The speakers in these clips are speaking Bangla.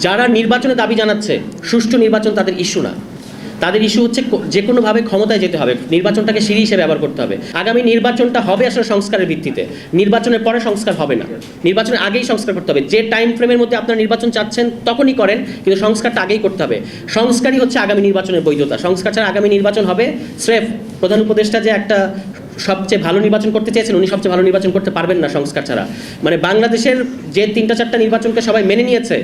যারা নির্বাচনে দাবি জানাচ্ছে, সুষ্ঠু নির্বাচন তাদের ইস্যু না। তাদের ইস্যু হচ্ছে যে কোনোভাবে ক্ষমতায় যেতে হবে, নির্বাচনটাকে সিঁড়ি হিসেবে ব্যবহার করতে হবে। আগামী নির্বাচনটা হবে আসলে সংস্কারের ভিত্তিতে। নির্বাচনের পরে সংস্কার হবে না। নির্বাচনের আগেই সংস্কার করতে হবে। যে টাইম ফ্রেমের মধ্যে আপনারা নির্বাচন চাচ্ছেন, তখনই করেন, কিন্তু সংস্কারটা আগেই করতে হবে। সংস্কারই হচ্ছে আগামী নির্বাচনের বৈধতা। সংস্কার ছাড়া আগামী নির্বাচন হবে স্রেফ প্রধান উপদেষ্টা যে একটা সবচেয়ে ভালো নির্বাচন করতে চেয়েছেন, উনি সবচেয়ে ভালো নির্বাচন করতে পারবেন না সংস্কার ছাড়া। মানে বাংলাদেশের যে তিনটা চারটা নির্বাচনকে সবাই মেনে নিয়েছে,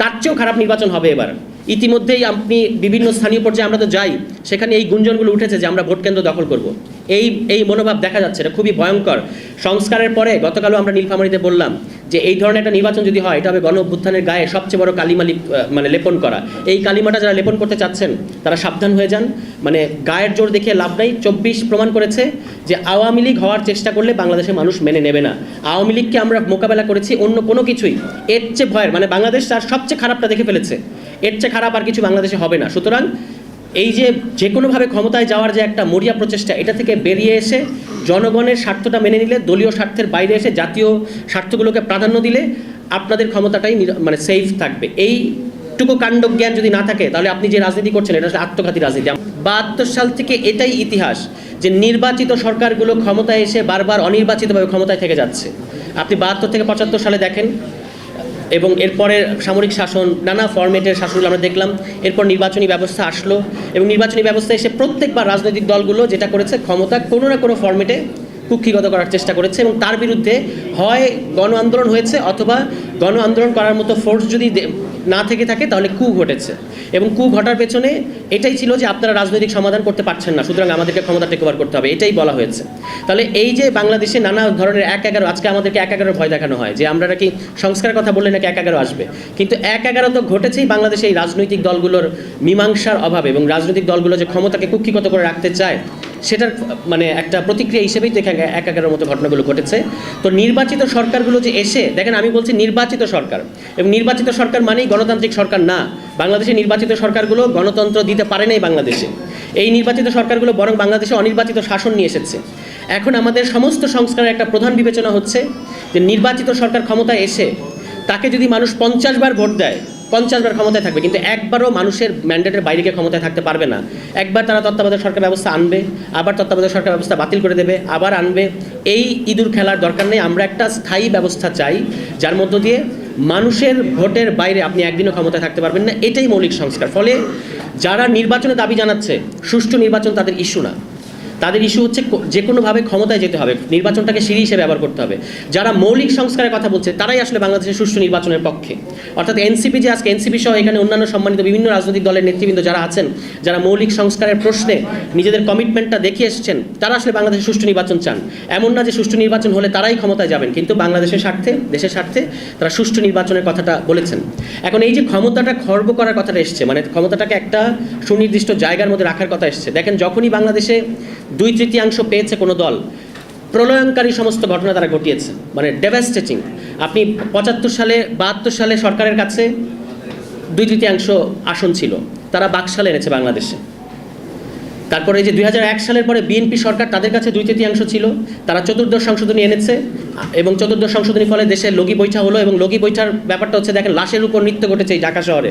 তার চেয়েও খারাপ নির্বাচন হবে এবার। ইতিমধ্যেই আপনি বিভিন্ন স্থানীয় পর্যায়ে আমরা তো যাই, সেখানে এই গুঞ্জনগুলো উঠেছে যে আমরা ভোট কেন্দ্র দখল করব। এই এই মনোভাব দেখা যাচ্ছে এটা খুবই ভয়ঙ্কর। সংস্কারের পরে গতকালও আমরা নীলফামারীতে বললাম যে এই ধরনের একটা নির্বাচন যদি হয়, এটা হবে গণ অভ্যুত্থানের গায়ে সবচেয়ে বড় কালিমা মানে লেপন করা। এই কালিমাটা যারা লেপন করতে চাচ্ছেন, তারা সাবধান হয়ে যান। মানে গায়ের জোর দেখিয়ে লাভ নাই। চব্বিশ প্রমাণ করেছে যে আওয়ামী লীগ হওয়ার চেষ্টা করলে বাংলাদেশের মানুষ মেনে নেবে না। আওয়ামী লীগকে আমরা মোকাবেলা করেছি অন্য কোনো কিছুই। এর চেয়ে ভয়ের মানে বাংলাদেশ তার সবচেয়ে খারাপটা দেখে ফেলেছে। এর চেয়ে খারাপ আর কিছু বাংলাদেশে হবে না। সুতরাং এই যে যে কোনোভাবে ক্ষমতায় যাওয়ার যে একটা মরিয়া প্রচেষ্টা, এটা থেকে বেরিয়ে এসে জনগণের স্বার্থটা মেনে নিলে, দলীয় স্বার্থের বাইরে এসে জাতীয় স্বার্থগুলোকে প্রাধান্য দিলে আপনাদের ক্ষমতাটাই মানে সেফ থাকবে। এইটুকু কাণ্ড জ্ঞান যদি না থাকে, তাহলে আপনি যে রাজনীতি করছেন, এটা আসলে আত্মঘাতী রাজনীতি। বাহাত্তর সাল থেকে এটাই ইতিহাস যে নির্বাচিত সরকারগুলো ক্ষমতায় এসে বারবার অনির্বাচিতভাবে ক্ষমতায় থেকে যাচ্ছে। আপনি বাহাত্তর থেকে পঁচাত্তর সালে দেখেন এবং এরপরে সামরিক শাসন, নানা ফরম্যাটের শাসনগুলো আমরা দেখলাম। এরপর নির্বাচনী ব্যবস্থা আসলো এবং নির্বাচনী ব্যবস্থা এসে প্রত্যেকবার রাজনৈতিক দলগুলো যেটা করেছে ক্ষমতা কোনো না কোনো ফরম্যাটে কুক্ষিগত করার চেষ্টা করেছে এবং তার বিরুদ্ধে হয় গণ আন্দোলন হয়েছে অথবা গণ আন্দোলন করার মতো ফোর্স যদি না থেকে থাকে, তাহলে কু ঘটেছে। এবং কু ঘটার পেছনে এটাই ছিল যে আপনারা রাজনৈতিক সমাধান করতে পারছেন না, সুতরাং আমাদেরকে ক্ষমতা টেক করতে হবে, এটাই বলা হয়েছে। তাহলে এই যে বাংলাদেশে নানা ধরনের এক এগারো, আজকে আমাদেরকে এক এগারোর ভয় দেখানো হয় যে আমরা নাকি সংস্কারের কথা বললে নাকি এক এগারো আসবে। কিন্তু এক এগারো তো ঘটেছেই বাংলাদেশে এই রাজনৈতিক দলগুলোর মীমাংসার অভাবে এবং রাজনৈতিক দলগুলো যে ক্ষমতাকে কুক্ষিগত করে রাখতে চায় সেটার মানে একটা প্রতিক্রিয়া হিসেবেই তো এক এগারোর মতো ঘটনাগুলো ঘটেছে। তো নির্বাচিত সরকারগুলো যে এসে, দেখেন আমি বলছি নির্বাচিত সরকার, এবং নির্বাচিত সরকার মানেই গণতান্ত্রিক সরকার না। বাংলাদেশে নির্বাচিত সরকারগুলো গণতন্ত্র দিতে পারে নাই বাংলাদেশে। এই নির্বাচিত সরকারগুলো বরং বাংলাদেশে অনির্বাচিত শাসন নিয়ে এসেছে। এখন আমাদের সমস্ত সংস্কারের একটা প্রধান বিবেচনা হচ্ছে যে নির্বাচিত সরকার ক্ষমতায় এসে, তাকে যদি মানুষ পঞ্চাশ বার ভোট দেয় পঞ্চাশ বার ক্ষমতায় থাকবে, কিন্তু একবারও মানুষের ম্যান্ডেটের বাইরে গিয়ে ক্ষমতায় থাকতে পারবে না। একবার তারা তত্ত্বাবধায়ক সরকার ব্যবস্থা আনবে, আবার তত্ত্বাবধায়ক সরকার ব্যবস্থা বাতিল করে দেবে, আবার আনবে। এই ইঁদুর খেলার দরকার নেই। আমরা একটা স্থায়ী ব্যবস্থা চাই, যার মধ্য দিয়ে মানুষের ভোটের বাইরে আপনি একদিনও ক্ষমতায় থাকতে পারবেন না। এটাই মৌলিক সংস্কার। ফলে যারা নির্বাচনে দাবি জানাচ্ছে, সুষ্ঠু নির্বাচন তাদের ইস্যু না। তাদের ইস্যু হচ্ছে যে কোনোভাবে ক্ষমতায় যেতে হবে, নির্বাচনটাকে সিঁড়ি হিসেবে ব্যবহার করতে হবে। যারা মৌলিক সংস্কারের কথা বলছে, তারাই আসলে বাংলাদেশের সুষ্ঠু নির্বাচনের পক্ষে। অর্থাৎ এনসিপি যে আজকে এনসিপি সহ এখানে অন্যান্য সম্মানিত বিভিন্ন রাজনৈতিক দলের নেতৃবৃন্দ যারা আছেন, যারা মৌলিক সংস্কারের প্রশ্নে নিজেদের কমিটমেন্টটা দেখিয়ে এসেছেন, তারা আসলে বাংলাদেশের সুষ্ঠু নির্বাচন চান। এমন না যে সুষ্ঠু নির্বাচন হলে তারাই ক্ষমতায় যাবেন, কিন্তু বাংলাদেশের স্বার্থে, দেশের স্বার্থে তারা সুষ্ঠু নির্বাচনের কথাটা বলেছেন। এখন এই যে ক্ষমতাটা খর্ব করার কথাটা এসছে মানে ক্ষমতাটাকে একটা সুনির্দিষ্ট জায়গার মধ্যে রাখার কথা এসছে। দেখেন, যখনই বাংলাদেশে দুই তৃতীয়াংশ পেয়েছে কোনো দল। প্রলয়ঙ্কারী সমস্ত ঘটনা তারা ঘটিয়েছে মানে ডেভাস্টেটিং আপনি পঁচাত্তর সালে, বাহাত্তর সালে সরকারের কাছে দুই তৃতীয়াংশ আসন ছিল, তারা বাকশালে এনেছে বাংলাদেশে। তারপরে এই যে দুই হাজার এক সালের পরে বিএনপি সরকার তাদের কাছে দুই তৃতীয়াংশ ছিল, তারা চতুর্দশ সংশোধনী এনেছে এবং চতুর্দশ সংশোধনীর ফলে দেশে লগি বৈঠা হলো এবং লগি বৈঠার ব্যাপারটা হচ্ছে, দেখেন লাশের উপর নৃত্য ঘটেছে এই ঢাকা শহরে।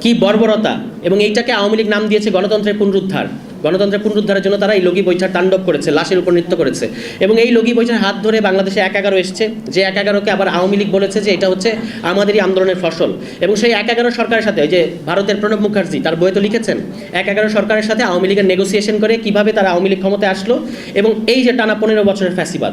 কি বর্বরতা। এবং এইটাকে আওয়ামী লীগ নাম দিয়েছে গণতন্ত্রের পুনরুদ্ধার। গণতন্ত্রের পুনরুদ্ধারের জন্য তারা এই লগি বৈঠার তাণ্ডব করেছে, লাশের উপর নৃত্য করেছে। এবং এই লগি বৈঠার হাত ধরে বাংলাদেশে এক এগারো এসছে, যে এক এগারোকে আবার আওয়ামী লীগ বলেছে যে এটা হচ্ছে আমাদেরই আন্দোলনের ফসল। এবং সেই এক এগারো সরকারের সাথে যে ভারতের প্রণব মুখার্জি, তার বইয়ে তো লিখেছেন, এক এগারো সরকারের সাথে আওয়ামী লীগের নেগোসিয়েশন করে কীভাবে তারা আওয়ামী লীগ ক্ষমতায় আসলো, এবং এই যে টানা পনেরো বছরের ফ্যাসিবাদ।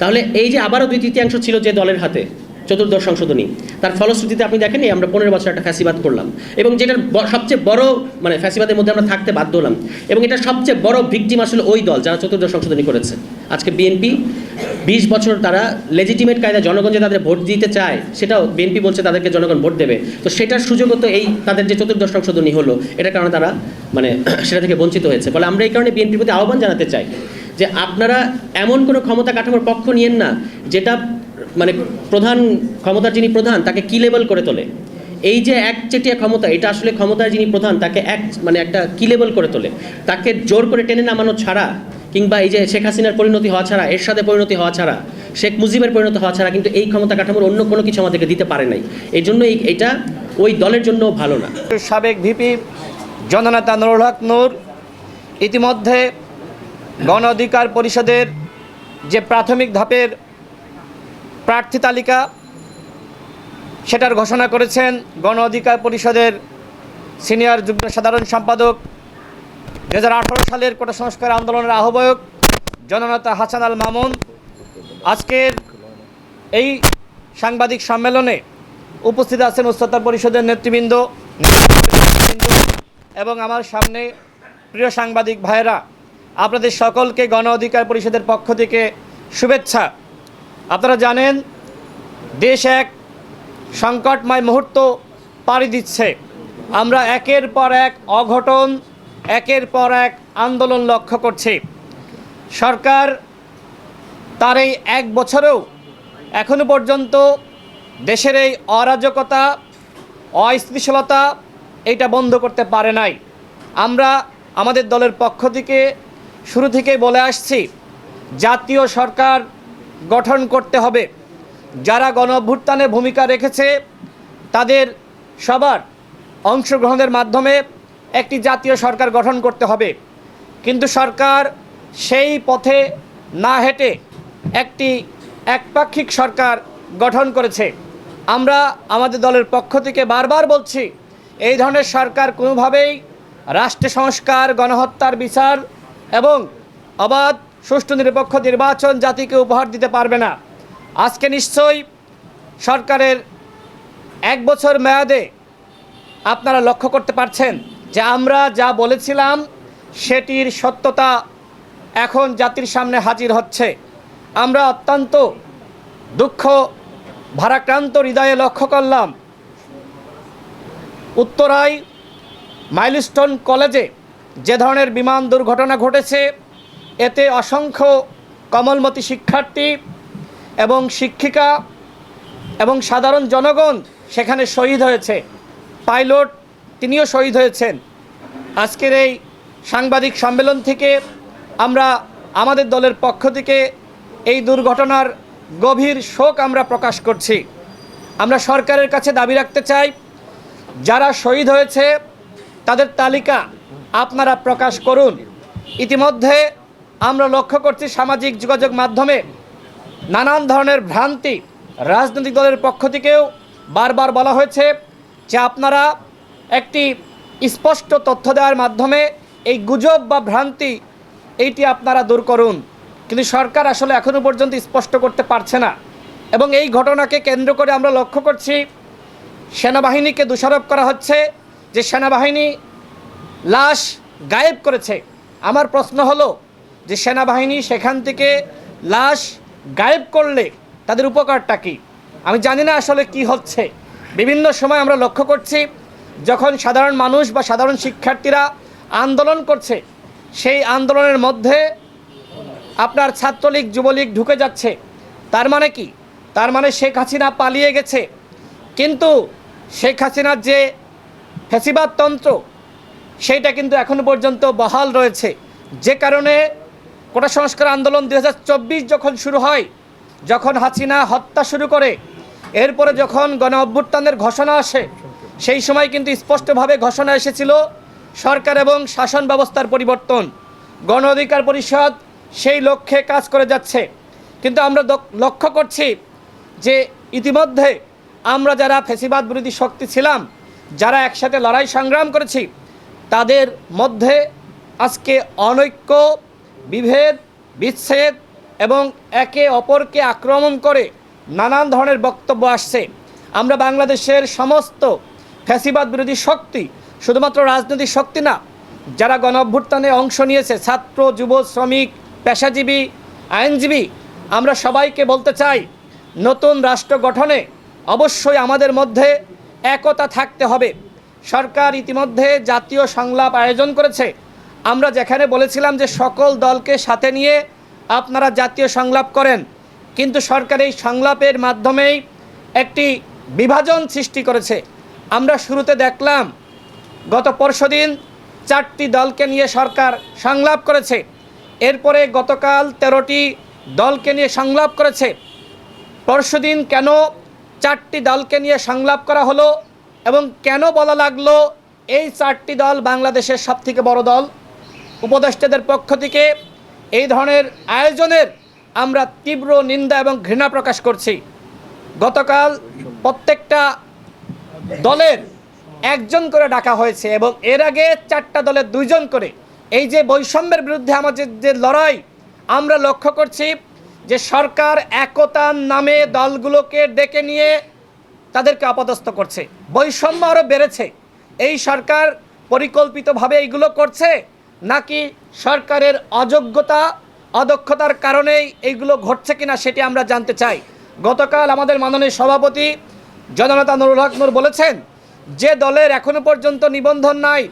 তাহলে এই যে আবারও দুই তৃতীয়াংশ ছিল যে দলের হাতে চতুর্দশ সংশোধনী। তার ফলশ্রুতিতে আপনি দেখেন আমরা পনেরো বছর একটা ফ্যাসিবাদ করলাম। এবং যেটার সবচেয়ে বড় মানে ফ্যাসিবাদের মধ্যে আমরা থাকতে বাধ্য হলাম। এবং এটা সবচেয়ে বড় ভিকটিম আসলে ওই দল যারা চতুর্দশ সংশোধনী করেছে। আজকে বিএনপি, বিশ বছর তারা লেজিটিমেট কায়দা জনগণ যে তাদের ভোট দিতে চায়, সেটাও বিএনপি বলছে তাদেরকে জনগণ ভোট দেবে। তো সেটার সুযোগও তো এই তাদের যে চতুর্দশ সংশোধনী হলো, এটার কারণে তারা মানে সেটা থেকে বঞ্চিত হয়েছে। ফলে আমরা এই কারণে বিএনপির প্রতি আহ্বান জানাতে চাই যে আপনারা এমন কোনো ক্ষমতা কাঠামোর পক্ষ নিয়েন না, যেটা মানে প্রধান ক্ষমতার যিনি প্রধান, তাকে কি লেভেল করে তোলে? এই যে একচেটিয়া ক্ষমতা, এটা আসলে ক্ষমতার যিনি প্রধান, তাকে এক মানে একটা কি লেভেল করে তোলে? তাকে জোর করে টেনে নামানো ছাড়া, কিংবা এই যে শেখ হাসিনার পরিণতি হওয়া ছাড়া এর সাথে পরিণতি হওয়া ছাড়া, শেখ মুজিবের পরিণত হওয়া ছাড়া কিন্তু এই ক্ষমতা কাঠামোর অন্য কোনো কিছু আমাদেরকে দিতে পারে নাই। এই জন্য এটা ওই দলের জন্য ভালো না। সাবেক ভিপি জননেতা নুরুল হক নূর ইতিমধ্যে গণ অধিকার পরিষদের যে প্রাথমিক ধাপের প্রার্থী তালিকা সেটার ঘোষণা করেছেন গণ অধিকার পরিষদের সিনিয়র যুগ্ম সাধারণ সম্পাদক। দু হাজার আঠেরো সালের কোটা সংস্কার আন্দোলনের আহ্বায়ক জননেতা হাসান আল মামুন। আজকের এই সাংবাদিক সম্মেলনে উপস্থিত আছেন উচ্চতর পরিষদের নেতৃবৃন্দ এবং আমার সামনে প্রিয় সাংবাদিক ভাইয়েরা। আপনাদের সকলকে গণ অধিকার পরিষদের পক্ষ থেকে শুভেচ্ছা। আপনারা জানেন, দেশ এক সংকটময় মুহূর্ত পাড়ি দিচ্ছে। আমরা একের পর এক অঘটন, একের পর এক আন্দোলন লক্ষ্য করছি। সরকার তার এই এক বছরেও এখনও পর্যন্ত দেশের এই অরাজকতা, অস্থিতিশীলতা এইটা বন্ধ করতে পারে নাই। আমরা আমাদের দলের পক্ষ থেকে শুরু থেকেই বলে আসছি, জাতীয় সরকার গঠন করতে হবে। যারা গণ অভ্যুত্থানে ভূমিকা রেখেছে, তাদের সবার অংশগ্রহণের মাধ্যমে একটি জাতীয় সরকার গঠন করতে হবে। কিন্তু সরকার সেই পথে না হেঁটে একটি একপাক্ষিক সরকার গঠন করেছে। আমরা আমাদের দলের পক্ষ থেকে বারবার বলছি, এই ধরনের সরকার কোনোভাবেই রাষ্ট্র সংস্কার, গণহত্যার বিচার এবং অবাধ সুষ্ঠু নিরপেক্ষ নির্বাচন জাতিকে উপহার দিতে পারবে না। আজকে নিশ্চয়ই সরকারের এক বছর মেয়াদে আপনারা লক্ষ্য করতে পারছেন যে আমরা যা বলেছিলাম, সেটির সত্যতা এখন জাতির সামনে হাজির হচ্ছে। আমরা অত্যন্ত দুঃখ, ভারাক্রান্ত হৃদয়ে লক্ষ্য করলাম, উত্তরায় মাইলস্টোন কলেজে যে ধরনের বিমান দুর্ঘটনা ঘটেছে এতে অসংখ্য কমলমতি শিক্ষার্থী এবং শিক্ষিকা এবং সাধারণ জনগণ সেখানে শহীদ হয়েছে। পাইলট তিনিও শহীদ হয়েছেন। আজকের এই সাংবাদিক সম্মেলন থেকে আমরা আমাদের দলের পক্ষ থেকে এই দুর্ঘটনার গভীর শোক আমরা প্রকাশ করছি। আমরা সরকারের কাছে দাবি রাখতে চাই, যারা শহীদ হয়েছে তাদের তালিকা আপনারা প্রকাশ করুন। ইতিমধ্যে আমরা লক্ষ্য করছি সামাজিক যোগাযোগ মাধ্যমে নানান ধরনের ভ্রান্তি রাজনৈতিক দলের পক্ষ থেকেও বারবার বলা হয়েছে যে আপনারা একটি স্পষ্ট তথ্য দেওয়ার মাধ্যমে এই গুজব বা ভ্রান্তি এইটি আপনারা দূর করুন। কিন্তু সরকার আসলে এখনও পর্যন্ত স্পষ্ট করতে পারছে না। এবং এই ঘটনাকে কেন্দ্র করে আমরা লক্ষ্য করছি, সেনাবাহিনীকে দোষারোপ করা হচ্ছে যে সেনাবাহিনী লাশ গায়েব করেছে। আমার প্রশ্ন হলো যে সেনাবাহিনী সেখান থেকে লাশ গায়েব করলে তাদের উপকারটা কী? আমি জানি না আসলে কি হচ্ছে। বিভিন্ন সময় আমরা লক্ষ্য করছি, যখন সাধারণ মানুষ বা সাধারণ শিক্ষার্থীরা আন্দোলন করছে, সেই আন্দোলনের মধ্যে আপনার ছাত্রলীগ, যুবলীগ ঢুকে যাচ্ছে। তার মানে কি? তার মানে শেখ হাসিনা পালিয়ে গেছে। কিন্তু শেখ হাসিনার যে ফেসিবাদতন্ত্র সেইটা কিন্তু এখনও পর্যন্ত বহাল রয়েছে। যে কারণে কোটা সংস্কার আন্দোলন দু হাজার চব্বিশ যখন শুরু হয়, যখন হাসিনা হত্যা শুরু করে, এরপরে যখন গণ অভ্যুত্থানের ঘোষণা আসে, সেই সময় কিন্তু স্পষ্টভাবে ঘোষণা এসেছিল সরকার এবং শাসন ব্যবস্থার পরিবর্তন। গণ অধিকার পরিষদ সেই লক্ষ্যে কাজ করে যাচ্ছে। কিন্তু আমরা লক্ষ্য করছি যে ইতিমধ্যে আমরা যারা ফেসিবাদ বিরোধী শক্তি ছিলাম, যারা একসাথে লড়াই সংগ্রাম করেছি, তাদের মধ্যে আজকে অনৈক্য বিভেদ, বিচ্ছেদ এবং একে অপরকে আক্রমণ করে নানান ধরনের বক্তব্য আসছে। আমরা বাংলাদেশের সমস্ত ফ্যাসিবাদ বিরোধী শক্তি, শুধুমাত্র রাজনৈতিক শক্তি না, যারা গণ অভ্যুত্থানে অংশ নিয়েছে, ছাত্র, যুব, শ্রমিক, পেশাজীবী, আইনজীবী, আমরা সবাইকে বলতে চাই, নতুন রাষ্ট্র গঠনে অবশ্যই আমাদের মধ্যে একতা থাকতে হবে। সরকার ইতিমধ্যে জাতীয় সংলাপ আয়োজন করেছে আমরা যেখানে বলেছিলাম যে সকল দলকে সাথে নিয়ে আপনারা জাতীয় সংলাপ করেন, কিন্তু সরকার এই সংলাপের মাধ্যমেই একটি বিভাজন সৃষ্টি করেছে। আমরা শুরুতে দেখলাম, গত পরশুদিন চারটি দলকে নিয়ে সরকার সংলাপ করেছে, এরপরে গতকাল তেরোটি দলকে নিয়ে সংলাপ করেছে। পরশুদিন কেন চারটি দলকে নিয়ে সংলাপ করা হলো এবং কেন বলা লাগল এই চারটি দল বাংলাদেশের সবথেকে বড় দল? উপদেষ্টাদের পক্ষ থেকে এই ধরনের আয়োজনের আমরা তীব্র নিন্দা এবং ঘৃণা প্রকাশ করছি। গতকাল প্রত্যেকটা দলের একজন করে ডাকা হয়েছে এবং এর আগে চারটা দলের দুইজন করে। এই যে বৈষম্যের বিরুদ্ধে আমাদের যে লড়াই, আমরা লক্ষ্য করছি যে সরকার একতার নামে দলগুলোকে ডেকে নিয়ে তাদেরকে অপদস্থ করছে। বৈষম্য আরও বেড়েছে। এই সরকার পরিকল্পিতভাবে এইগুলো করছে। নাকি সরকারের অযোগ্যতা, অদক্ষতার কারণেই এইগুলো ঘটছে কিনা সেটি আমরা জানতে চাই। গতকাল আমাদের মাননীয় সভাপতি জননেতা নুরুল হক নূর বলেছেন, যে দলের এখনও পর্যন্ত নিবন্ধন নাই,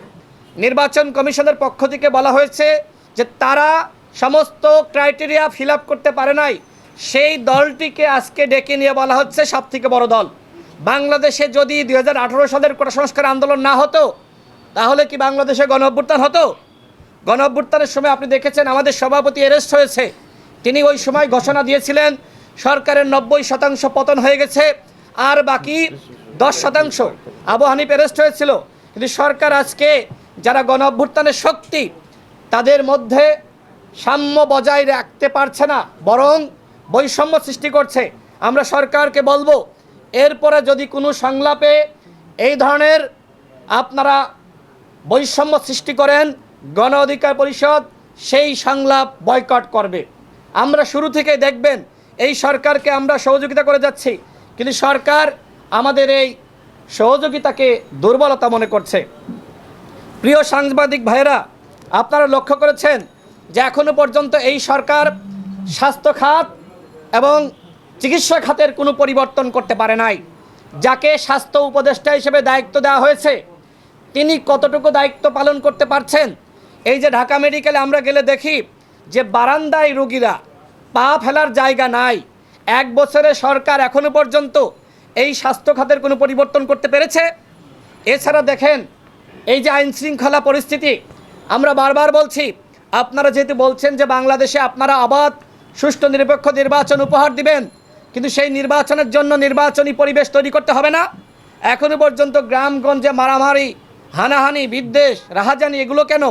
নির্বাচন কমিশনের পক্ষ থেকে বলা হয়েছে যে তারা সমস্ত ক্রাইটেরিয়া ফিল করতে পারে নাই। সেই দলটিকে আজকে ডেকে নিয়ে বলা হচ্ছে সব থেকে বড় দল। বাংলাদেশে যদি দু হাজার আঠেরো সালের কোটা সংস্কার আন্দোলন না হতো, তাহলে কি বাংলাদেশে গণ হতো? গণ সময় আপনি দেখেছেন আমাদের সভাপতি অ্যারেস্ট হয়েছে। তিনি ওই সময় ঘোষণা দিয়েছিলেন, সরকারের নব্বই শতাংশ পতন হয়ে গেছে, আর বাকি দশ শতাংশ আবু হানিফ অ্যারেস্ট হয়েছিল। কিন্তু সরকার আজকে যারা গণ অভ্যুত্থানের শক্তি, তাদের মধ্যে সাম্য বজায় রাখতে পারছে না, বরং বৈষম্য সৃষ্টি করছে। আমরা সরকারকে বলব, এরপরে যদি কোনো সংলাপে এই ধরনের আপনারা বৈষম্য সৃষ্টি করেন গণ অধিকার পরিষদ সেই সংলাপ বয়কট করবে। আমরা শুরু থেকে দেখবেন এই সরকারকে আমরা সহযোগিতা করে যাচ্ছি, কিন্তু সরকার আমাদের এই সহযোগিতাকে দুর্বলতা মনে করছে। প্রিয় সাংবাদিক ভাইয়েরা, আপনারা লক্ষ্য করেছেন যে এখনও পর্যন্ত এই সরকার স্বাস্থ্য খাত এবং চিকিৎসা খাতের কোনো পরিবর্তন করতে পারে নাই। যাকে স্বাস্থ্য উপদেষ্টা হিসেবে দায়িত্ব দেওয়া হয়েছে, তিনি কতটুকু দায়িত্ব পালন করতে পারছেন এই যে ঢাকা মেডিকেলে আমরা গেলে দেখি যে বারান্দায় রুগীরা পা ফেলার জায়গা নাই। এক বছরে সরকার এখনও পর্যন্ত এই স্বাস্থ্য খাতের কোনো পরিবর্তন করতে পেরেছে। এছাড়া দেখেন, এই যে আইন শৃঙ্খলা পরিস্থিতি, আমরা বারবার বলছি, আপনারা যেহেতু বলছেন যে বাংলাদেশে আপনারা আবাদ, সুষ্ঠু, নিরপেক্ষ নির্বাচন উপহার দিবেন, কিন্তু সেই নির্বাচনের জন্য নির্বাচনী পরিবেশ তৈরি করতে হবে না। এখনও পর্যন্ত গ্রামগঞ্জে মারামারি, হানাহানি, বিদ্বেষ, রাহাজানি, এগুলো কেন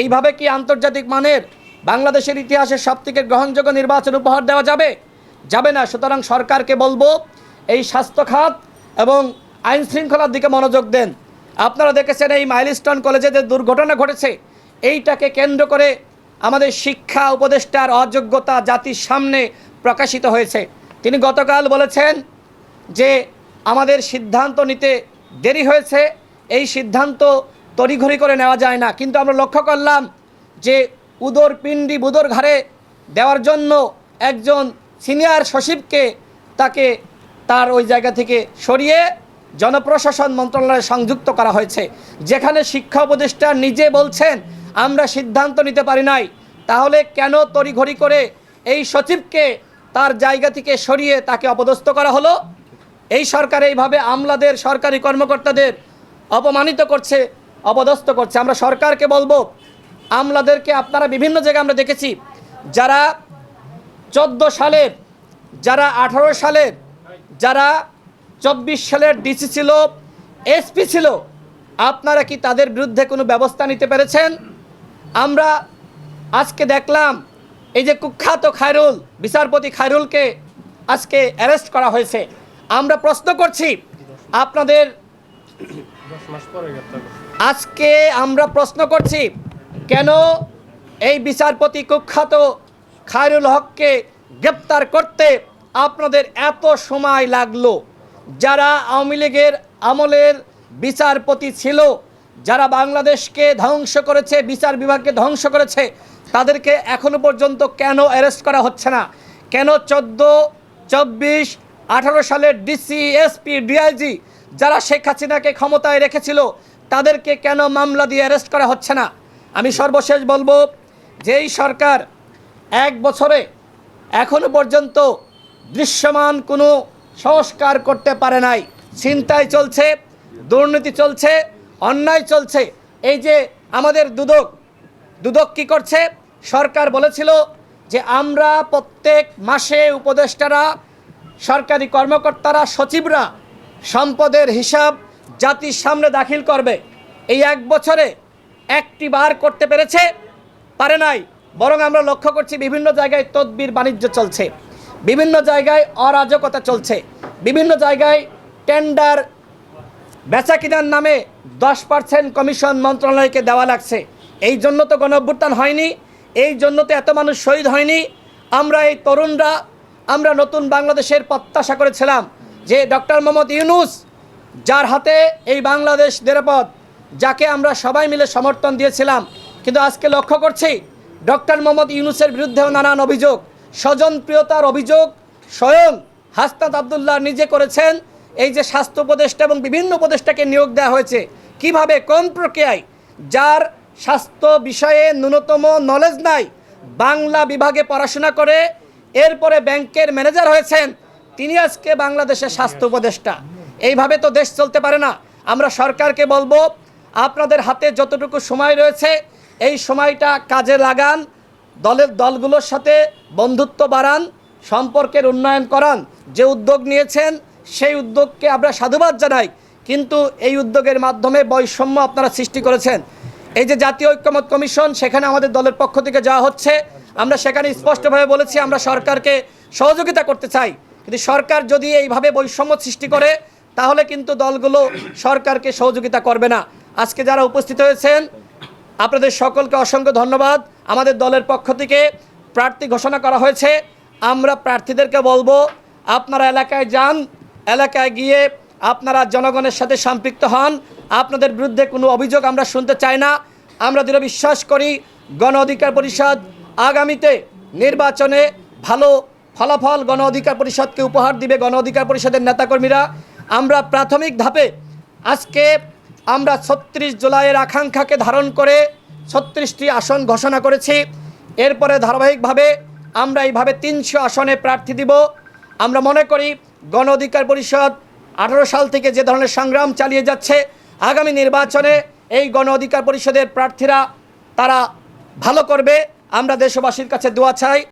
এইভাবে কি আন্তর্জাতিক মানের বাংলাদেশের ইতিহাসে সবথেকে গ্রহণযোগ্য নির্বাচন উপহার দেওয়া যাবে? যাবে না, সুতরাং সরকারকে বলব, এই স্বাস্থ্য খাত এবং আইন শৃঙ্খলার দিকে মনোযোগ দেন। আপনারা দেখেছেন এই মাইলস্টোন কলেজে যে দুর্ঘটনা ঘটেছে, এইটাকে কেন্দ্র করে আমাদের শিক্ষা উপদেষ্টার অযোগ্যতা জাতির সামনে প্রকাশিত হয়েছে। তিনি গতকাল বলেছেন যে, আমাদের সিদ্ধান্ত নিতে দেরি হয়েছে। এই সিদ্ধান্ত তড়িঘড়ি করে নেওয়া যায় না। কিন্তু আমরা লক্ষ্য করলাম যে উদর পিণ্ডি বুদর ঘাড়ে দেওয়ার জন্য একজন সিনিয়র সচিবকে তাকে তার ওই জায়গা থেকে সরিয়ে জনপ্রশাসন মন্ত্রণালয়ে সংযুক্ত করা হয়েছে। যেখানে শিক্ষা উপদেষ্টা নিজে বলছেন, আমরা সিদ্ধান্ত নিতে পারি নাই। তাহলে কেন তড়িঘড়ি করে এই সচিবকে তার জায়গা থেকে সরিয়ে তাকে অপদস্থ করা হলো? এই সরকার এইভাবে আমলাদের, সরকারি কর্মকর্তাদের অপমানিত করছে। অপদস্থ করছে। আমরা সরকারকে বলব, আমলাদেরকে আপনারা বিভিন্ন জায়গায় আমরা দেখেছি, যারা চোদ্দ সালের, যারা আঠারো সালের, যারা চব্বিশ সালের ডিসি ছিল এসপি ছিল, আপনারা কি তাদের বিরুদ্ধে কোনো ব্যবস্থা নিতে পেরেছেন? আমরা আজকে দেখলাম, এই যে কুখ্যাত খায়রুল, বিচারপতি খায়রুলকে আজকে অ্যারেস্ট করা হয়েছে। আমরা প্রশ্ন করছি, আপনাদের আজকে আমরা প্রশ্ন করছি, কেন এই বিচারপতি কুখ্যাত খায়রুল হককে গ্রেপ্তার করতে আপনাদের এত সময় লাগল? যারা আওয়ামী লীগের আমলের বিচারপতি ছিল, যারা বাংলাদেশকে ধ্বংস করেছে, বিচার বিভাগকে ধ্বংস করেছে, তাদেরকে এখনও পর্যন্ত কেন অ্যারেস্ট করা হচ্ছে না? কেন চোদ্দ, চব্বিশ, আঠারো সালের ডিসি এসপি ডিআইজি যারা শেখ হাসিনাকে ক্ষমতায় রেখেছিল তাদেরকে কেন মামলা দিয়ে অ্যারেস্ট করা হচ্ছে না? আমি সর্বশেষ বলব, যেই সরকার এক বছরে এখনও পর্যন্ত দৃশ্যমান কোনো সংস্কার করতে পারে নাই, ছিনতাই চলছে, দুর্নীতি চলছে, অন্যায় চলছে, এই যে আমাদের দুদক দুদক কি করছে? সরকার বলেছিল যে আমরা প্রত্যেক মাসে উপদেষ্টারা, সরকারি কর্মকর্তারা, সচিবরা সম্পদের হিসাব জাতির সামনে দাখিল করবে। এই এক বছরে একটি বার করতে পেরেছে, পারে নাই। বরং আমরা লক্ষ্য করছি বিভিন্ন জায়গায় তদবির বাণিজ্য চলছে, বিভিন্ন জায়গায় অরাজকতা চলছে, বিভিন্ন জায়গায় টেন্ডার বেচা কিনার নামে দশ পার্সেন্ট কমিশন মন্ত্রণালয়কে দেওয়া লাগছে। এই জন্য তো গণ অভ্যুত্থান হয়নি, এই জন্য তো এত মানুষ শহীদ হয়নি। আমরা এই তরুণরা, আমরা নতুন বাংলাদেশের প্রত্যাশা করেছিলাম যে ডক্টর মোহাম্মদ ইউনুস যার হাতে এই বাংলাদেশ নিরাপদ, যাকে আমরা সবাই মিলে সমর্থন দিয়েছিলাম। কিন্তু আজকে লক্ষ্য করছি, ডক্টর মোহাম্মদ ইউনুসের বিরুদ্ধেও নানান অভিযোগ, স্বজনপ্রিয়তার অভিযোগ স্বয়ং হাসনাত আবদুল্লাহ নিজে করেছেন। এই যে স্বাস্থ্য উপদেষ্টা এবং বিভিন্ন উপদেষ্টাকে নিয়োগ দেওয়া হয়েছে, কীভাবে, কোন প্রক্রিয়ায়, যার স্বাস্থ্য বিষয়ে ন্যূনতম নলেজ নাই, বাংলা বিভাগে পড়াশোনা করে, এরপরে ব্যাংকের ম্যানেজার হয়েছেন, তিনি আজকে বাংলাদেশের স্বাস্থ্য উপদেষ্টা। এইভাবে তো দেশ চলতে পারে না। আমরা সরকারকে বলব, আপনাদের হাতে যতটুকু সময় রয়েছে, এই সময়টা কাজে লাগান, দলের দলগুলোর সাথে বন্ধুত্ব বাড়ান, সম্পর্কের উন্নয়ন করান। যে উদ্যোগ নিয়েছেন, সেই উদ্যোগকে আমরা সাধুবাদ জানাই। কিন্তু এই উদ্যোগের মাধ্যমে বৈষম্য আপনারা সৃষ্টি করেছেন। এই যে জাতীয় ঐক্যমত কমিশন, সেখানে আমাদের দলের পক্ষ থেকে যাওয়া হচ্ছে। আমরা সেখানে স্পষ্টভাবে বলেছি, আমরা সরকারকে সহযোগিতা করতে চাই। কিন্তু সরকার যদি এইভাবে বৈষম্য সৃষ্টি করে তাহলে কিন্তু দলগুলো সরকারকে সহযোগিতা করবে না। আজকে যারা উপস্থিত হয়েছেন, আপনাদের সকলকে অসংখ্য ধন্যবাদ। আমাদের দলের পক্ষ থেকে প্রার্থী ঘোষণা করা হয়েছে। আমরা প্রার্থীদেরকে বলব, আপনারা এলাকায় যান, এলাকায় গিয়ে আপনারা জনগণের সাথে সম্পৃক্ত হন। আপনাদের বিরুদ্ধে কোনো অভিযোগ আমরা শুনতে চাই না। আমরা দৃঢ় বিশ্বাস করি, গণ অধিকার পরিষদ আগামীতে নির্বাচনে ভালো ফলাফল গণ অধিকার পরিষদকে উপহার দিবে গণ অধিকার পরিষদের নেতাকর্মীরা। আমরা প্রাথমিক ধাপে আজকে আমরা ছত্রিশ জুলাইয়ের আকাঙ্ক্ষাকে ধারণ করে ছত্রিশটি আসন ঘোষণা করেছি। এরপরে ধারাবাহিকভাবে আমরা এইভাবে তিনশো আসনে প্রার্থী দিব। আমরা মনে করি গণ অধিকার পরিষদ আঠারো সাল থেকে যে ধরনের সংগ্রাম চালিয়ে যাচ্ছে, আগামী নির্বাচনে এই গণ অধিকার পরিষদের প্রার্থীরা তারা ভালো করবে। আমরা দেশবাসীর কাছে দোয়া চাই।